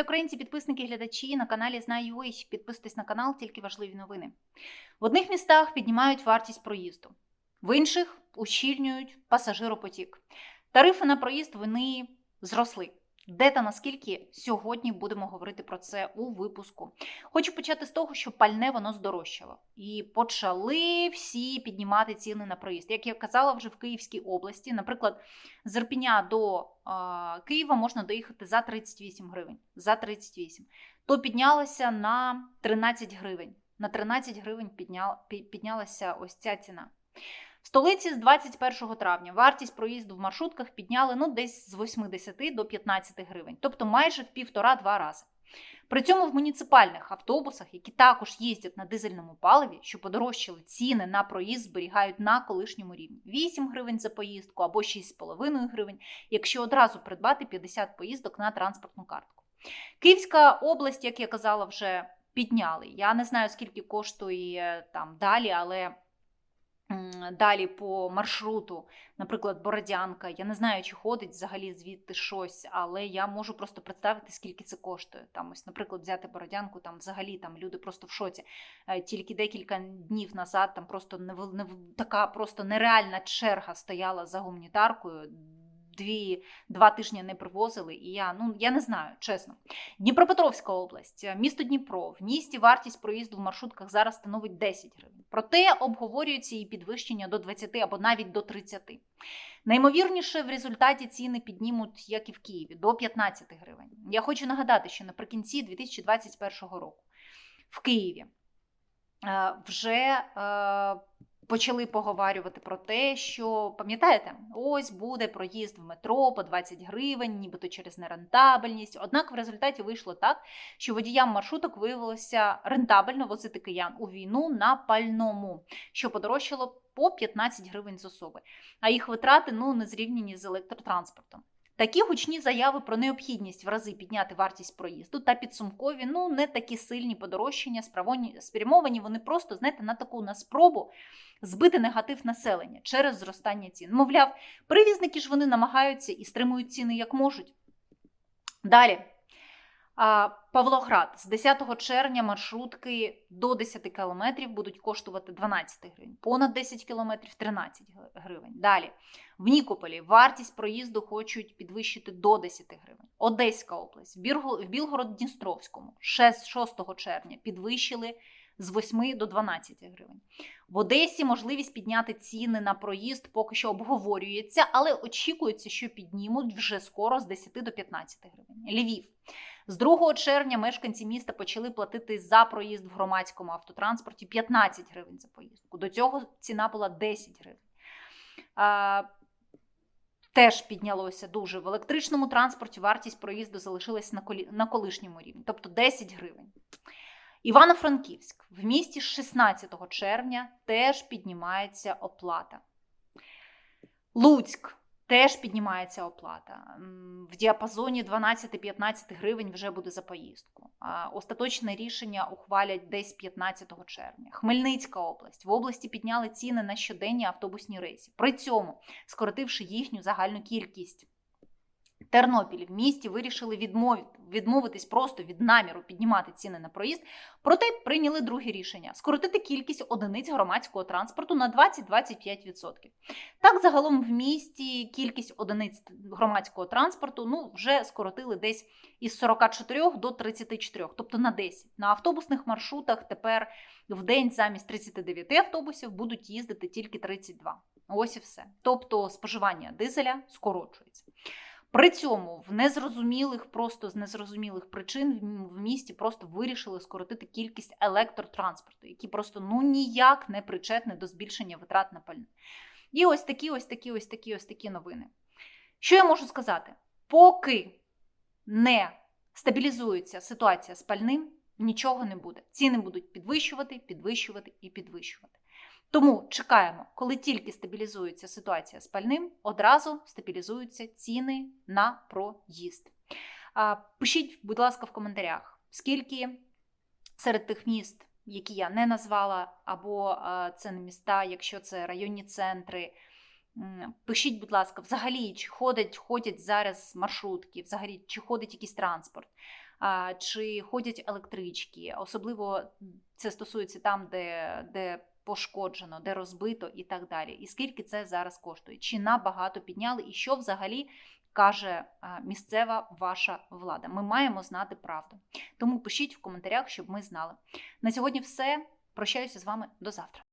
Вітаю українці, підписники, глядачі на каналі Знаю.ua. Підписуйтесь на канал, тільки важливі новини. В одних містах піднімають вартість проїзду, в інших ущільнюють пасажиропотік. Тарифи на проїзд вони зросли. Де та наскільки сьогодні будемо говорити про це у випуску. Хочу почати з того, що пальне воно здорожчало, і почали всі піднімати ціни на проїзд. Як я казала, вже в Київській області, наприклад, з Ірпеня до е, Києва можна доїхати за 38 гривень. За 38. То піднялося на 13 гривень. На 13 гривень підняла, піднялася ось ця ціна. В столиці з 21 травня вартість проїзду в маршрутках підняли ну, десь з 80 до 15 гривень, тобто майже в півтора-два рази. При цьому в муніципальних автобусах, які також їздять на дизельному паливі, що подорожчали ціни на проїзд, зберігають на колишньому рівні 8 гривень за поїздку або 6,5 гривень, якщо одразу придбати 50 поїздок на транспортну картку. Київська область, як я казала, вже підняли. Я не знаю, скільки коштує там далі, але далі по маршруту, наприклад, Бородянка. Я не знаю, чи ходить взагалі звідти щось, але я можу просто представити, скільки це коштує. Там ось, наприклад, взяти Бородянку, там взагалі там люди просто в шоці. Е, тільки декілька днів назад там просто не, не така просто нереальна черга стояла за гуманітаркою дві, два тижні не привозили, і я ну я не знаю, чесно. Дніпропетровська область, е, місто Дніпро. В місті вартість проїзду в маршрутках зараз становить 10 гривень. Проте обговорюється і підвищення до 20 або навіть до 30. Наймовірніше, в результаті ціни піднімуть, як і в Києві, до 15 гривень. Я хочу нагадати, що наприкінці 2021 року в Києві е, вже е, почали поговорювати про те, що пам'ятаєте, ось буде проїзд в метро по 20 гривень, нібито через нерентабельність. Однак в результаті вийшло так, що водіям маршруток виявилося рентабельно возити киян у війну на пальному, що подорожчало по 15 гривень з особи. А їх витрати ну не зрівняні з електротранспортом. Такі гучні заяви про необхідність в рази підняти вартість проїзду та підсумкові, ну не такі сильні подорожчання, спрямовані вони просто знаєте, на таку на спробу збити негатив населення через зростання цін. Мовляв, привізники ж вони намагаються і стримують ціни як можуть. Далі. Павлоград з 10 червня маршрутки до 10 кілометрів будуть коштувати 12 гривень, понад 10 кілометрів 13 гривень. Далі в Нікополі вартість проїзду хочуть підвищити до 10 гривень. Одеська область в Білгород-Дністровському 6 червня підвищили з 8 до 12 гривень. В Одесі можливість підняти ціни на проїзд поки що обговорюється, але очікується, що піднімуть вже скоро з 10 до 15 гривень. Львів. З 2 червня мешканці міста почали платити за проїзд в громадському автотранспорті 15 гривень за поїздку. До цього ціна була 10 гривень. Теж піднялося дуже. В електричному транспорті вартість проїзду залишилась на колишньому рівні, тобто 10 гривень. Івано-Франківськ в місті 16 червня теж піднімається оплата. Луцьк теж піднімається оплата. В діапазоні 12-15 гривень вже буде за поїздку. Остаточне рішення ухвалять десь 15 червня. Хмельницька область в області підняли ціни на щоденні автобусні рейси, при цьому скоротивши їхню загальну кількість. Тернопіль в місті вирішили відмовити, відмовитись просто від наміру піднімати ціни на проїзд, проте прийняли друге рішення скоротити кількість одиниць громадського транспорту на 20-25%. Так, загалом в місті кількість одиниць громадського транспорту ну, вже скоротили десь із 44 до 34, тобто на 10. На автобусних маршрутах тепер в день замість 39 автобусів будуть їздити тільки 32. Ось і все. Тобто споживання дизеля скорочується. При цьому в незрозумілих, просто з незрозумілих причин в місті просто вирішили скоротити кількість електротранспорту, які просто ну ніяк не причетні до збільшення витрат на пальне. І ось такі, ось такі, ось такі, ось такі новини. Що я можу сказати? Поки не стабілізується ситуація з пальним, нічого не буде. Ціни будуть підвищувати, підвищувати і підвищувати. Тому чекаємо, коли тільки стабілізується ситуація з пальним, одразу стабілізуються ціни на проїзд. Пишіть, будь ласка, в коментарях, скільки серед тих міст, які я не назвала, або це не міста, якщо це районні центри. Пишіть, будь ласка, взагалі, чи ходять ходять зараз маршрутки, взагалі, чи ходить якийсь транспорт. Чи ходять електрички, особливо це стосується там, де, де пошкоджено, де розбито і так далі. І скільки це зараз коштує? Чи набагато підняли, і що взагалі каже місцева ваша влада? Ми маємо знати правду. Тому пишіть в коментарях, щоб ми знали. На сьогодні все. Прощаюся з вами до завтра.